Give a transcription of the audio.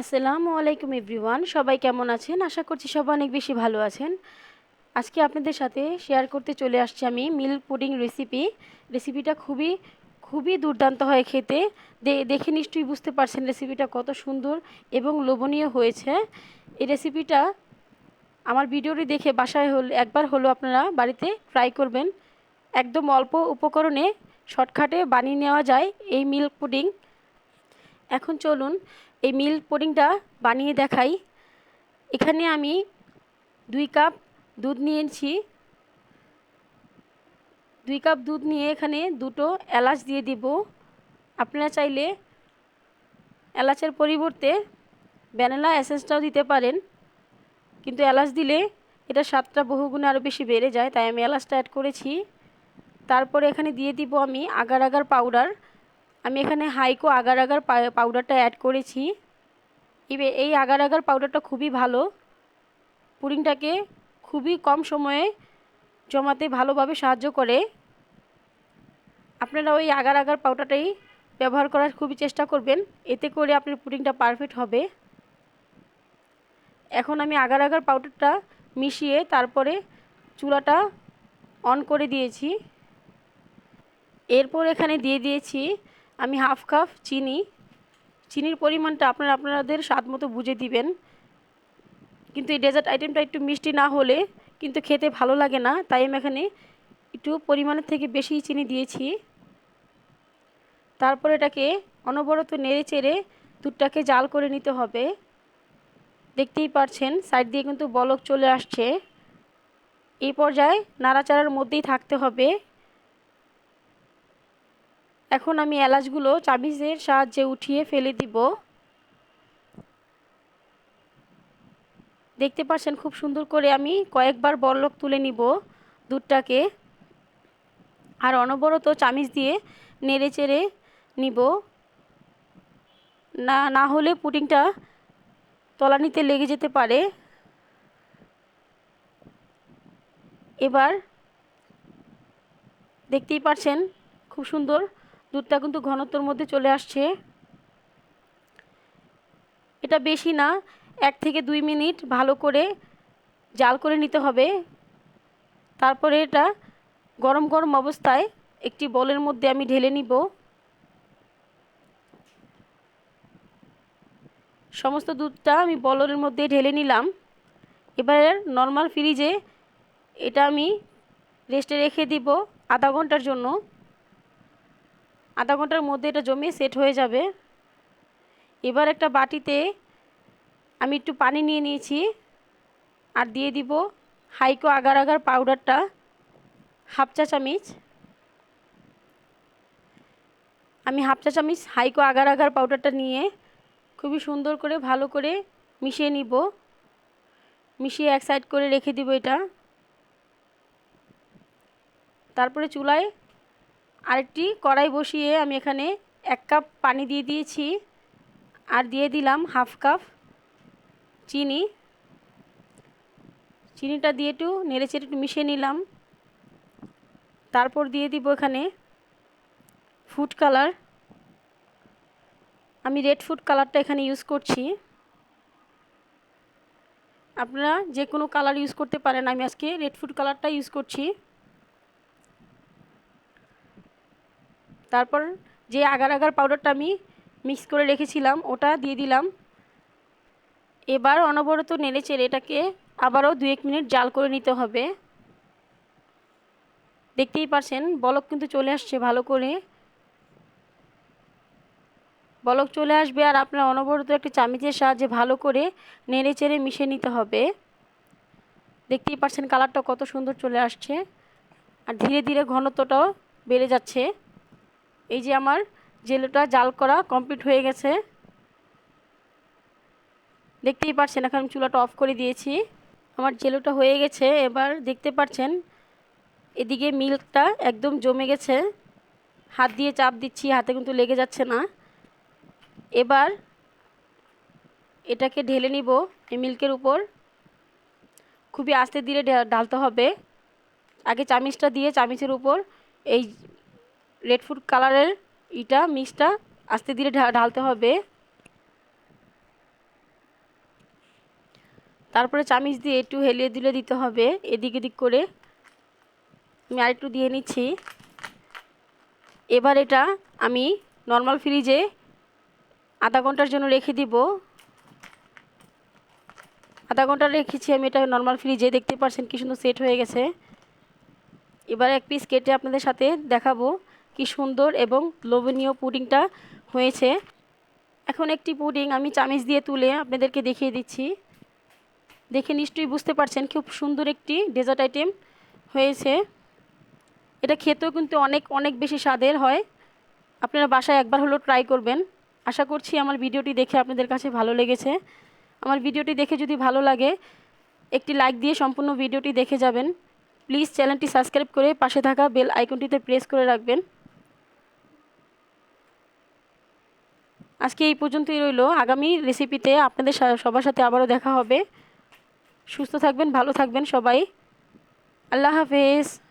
আসসালামু আলাইকুম এভরিওয়ান, সবাই কেমন আছেন? আশা করছি সবাই অনেক বেশি ভালো আছেন। আজকে আপনাদের সাথে শেয়ার করতে চলে আসছি আমি মিল্ক পুডিং রেসিপি রেসিপিটা খুবই খুবই দুর্দান্ত হয় খেতে। দেখে নিশ্চয়ই বুঝতে পারছেন রেসিপিটা কত সুন্দর এবং লোভনীয় হয়েছে। এই রেসিপিটা আমার ভিডিওটি দেখে বাসায় হল, একবার হলো আপনারা বাড়িতে ট্রাই করবেন। একদম অল্প উপকরণে শর্টকাটে বানিয়ে নেওয়া যায় এই মিল্ক পুডিং এখন চলুন এই মিল্ক পুডিংটা বানিয়ে দেখাই। এখানে আমি দুই কাপ দুধ নিয়েছি। দুই কাপ দুধ নিয়ে এখানে দুটো এলাচ দিয়ে দিব। আপনারা চাইলে এলাচের পরিবর্তে ভ্যানিলা এসেন্সটাও দিতে পারেন। কিন্তু এলাচ দিলে এটা স্বাদটা বহুগুণে আরও বেশি বেড়ে যায়, তাই আমি এলাচটা অ্যাড করেছি। তারপরে এখানে দিয়ে দিব আমি আগার আগার পাউডার আমি এখানে হাইকো আগার আগার পাউডারটা অ্যাড করেছি। এবার এই আগার আগার পাউডারটা খুবই ভালো। পুডিংটাকে খুবই কম সময়ে জমাতে ভালোভাবে সাহায্য করে। আপনারা ওই আগার আগার পাউডারটাই ব্যবহার করার খুবই চেষ্টা করবেন। এতে করে আপনার পুডিংটা পারফেক্ট হবে। এখন আমি আগার আগার পাউডারটা মিশিয়ে তারপরে চুলাটা অন করে দিয়েছি। এরপর এখানে দিয়ে দিয়েছি আমি হাফ কাপ চিনি। চিনির পরিমাণটা আপনারা আপনাদের স্বাদ মতো বুঝে দিবেন। কিন্তু এই ডেজার্ট আইটেমটা একটু মিষ্টি না হলে কিন্তু খেতে ভালো লাগে না। তাই আমি এখানে একটু পরিমাণের থেকে বেশি চিনি দিয়েছি। তারপর এটাকে অনবরত নেড়ে চেড়ে দুধটাকে জাল করে নিতে হবে। দেখতেই পারছেন, সাইড দিয়ে কিন্তু বলক চলে আসছে। এই পর্যায়ে নাড়াচাড়ার মধ্যেই থাকতে হবে। এখন আমি এলাচগুলো চাবিজের সাহায্যে উঠিয়ে ফেলে দিব। দেখতে পাচ্ছেন খুব সুন্দর করে আমি কয়েকবার বরলক তুলে নিব দুধটাকে। আর অনবরত চামিচ দিয়ে নেড়ে চেড়ে নিব। না না হলে পুডিংটা তলানিতে লেগে যেতে পারে। এবার দেখতেই পাচ্ছেন খুব সুন্দর দুধটা কিন্তু ঘনত্বর মধ্যে চলে আসছে। এটা বেশি না, এক থেকে দুই মিনিট ভালো করে জাল করে নিতে হবে। তারপরে এটা গরম গরম অবস্থায় একটি বলের মধ্যে আমি ঢেলে নিব। সমস্ত দুধটা আমি বলের মধ্যে ঢেলে নিলাম। এবার নর্মাল ফ্রিজে এটা আমি রেস্টে রেখে দিব আধা ঘণ্টার জন্য। আধা ঘণ্টার মধ্যে এটা জমে সেট হয়ে যাবে। এবার একটা বাটিতে আমি একটু পানি নিয়ে নিয়েছি আর দিয়ে দিব হাইকো আগার আগার পাউডারটা, হাফ চা চামিচ। আমি হাফ চা চামিচ হাইকো আগার আগার পাউডারটা নিয়ে খুবই সুন্দর করে ভালো করে মিশিয়ে নিব। মিশিয়ে এক সাইড করে রেখে দিব এটা। তারপরে চুলায় আরেকটি কড়াই বসিয়ে আমি এখানে এক কাপ পানি দিয়ে দিয়েছি। আর দিয়ে দিলাম হাফ কাপ চিনি। চিনিটা দিয়ে একটু নেড়ে চেড়ে একটু মিশিয়ে নিলাম। তারপর দিয়ে দিব এখানে ফুড কালার। আমি রেড ফুড কালারটা এখানে ইউজ করছি। আপনারা যে কোনো কালার ইউজ করতে পারেন। আমি আজকে রেড ফুড কালারটা ইউজ করছি। তারপর যে আগার আগার পাউডারটা আমি মিক্স করে রেখেছিলাম, ওটা দিয়ে দিলাম। এবার অনবরত নেড়ে চেড়ে এটাকে আবারও দু এক মিনিট জাল করে নিতে হবে। দেখতেই পারছেন, বলক কিন্তু চলে আসছে ভালো করে। বলক চলে আসবে আর আপনার অনবরত একটি চামিচের সাহায্যে ভালো করে নেড়ে চেড়ে মিশিয়ে নিতে হবে। দেখতেই পাচ্ছেন কালারটা কত সুন্দর চলে আসছে। আর ধীরে ধীরে ঘনত্বটাও বেড়ে যাচ্ছে। এই যে আমার জেলোটা জাল করা কমপ্লিট হয়ে গেছে। দেখতেই পাচ্ছেন এখন চুলাটা অফ করে দিয়েছি। আমার জেলোটা হয়ে গেছে, এবার দেখতে পাচ্ছেন এদিকে মিল্কটা একদম জমে গেছে। হাত দিয়ে চাপ দিচ্ছি, হাতে কিন্তু লেগে যাচ্ছে না। এবার এটাকে ঢেলে নিব, এই মিল্কের উপর। খুবই আস্তে ধীরে ঢালতে হবে। আগে চামিচটা দিয়ে চামিচের উপর এই রেড ফুড কালারের ইটা মিক্সটা আস্তে ধীরে ঢালতে হবে। তারপরে চামিচ দিয়ে একটু হেলিয়ে দিলে দিতে হবে, এদিক এদিক করে। আমি আরেকটু দিয়ে নিচ্ছি। এবার এটা আমি নর্মাল ফ্রিজে আধা ঘণ্টার জন্য রেখে দিব। আধা ঘণ্টা রেখেছি, আমি এটা নর্মাল ফ্রিজে দেখতে পাচ্ছেন কি সুন্দর সেট হয়ে গেছে। এবার এক পিস কেটে আপনাদের সাথে দেখাবো। কি সুন্দর এবং লোভনীয় পুডিংটা হয়েছে। এখন একটি পুডিং আমি চামিচ দিয়ে তুলে আপনাদেরকে দেখিয়ে দিচ্ছি। দেখে নিশ্চয়ই বুঝতে পারছেন, খুব সুন্দর একটি ডেজার্ট আইটেম হয়েছে। এটা খেতেও কিন্তু অনেক অনেক বেশি স্বাদের হয়। আপনারা বাসায় একবার হলেও ট্রাই করবেন। আশা করছি আমার ভিডিওটি দেখে আপনাদের কাছে ভালো লেগেছে। আমার ভিডিওটি দেখে যদি ভালো লাগে, একটি লাইক দিয়ে সম্পূর্ণ ভিডিওটি দেখে যাবেন। প্লিজ চ্যানেলটি সাবস্ক্রাইব করে পাশে থাকা বেল আইকনটিতে প্রেস করে রাখবেন। আজকে এই পর্যন্তই রইল। আগামী রেসিপিতে আপনাদের সবার সাথে আবারও দেখা হবে। সুস্থ থাকবেন, ভালো থাকবেন সবাই। আল্লাহ হাফেজ।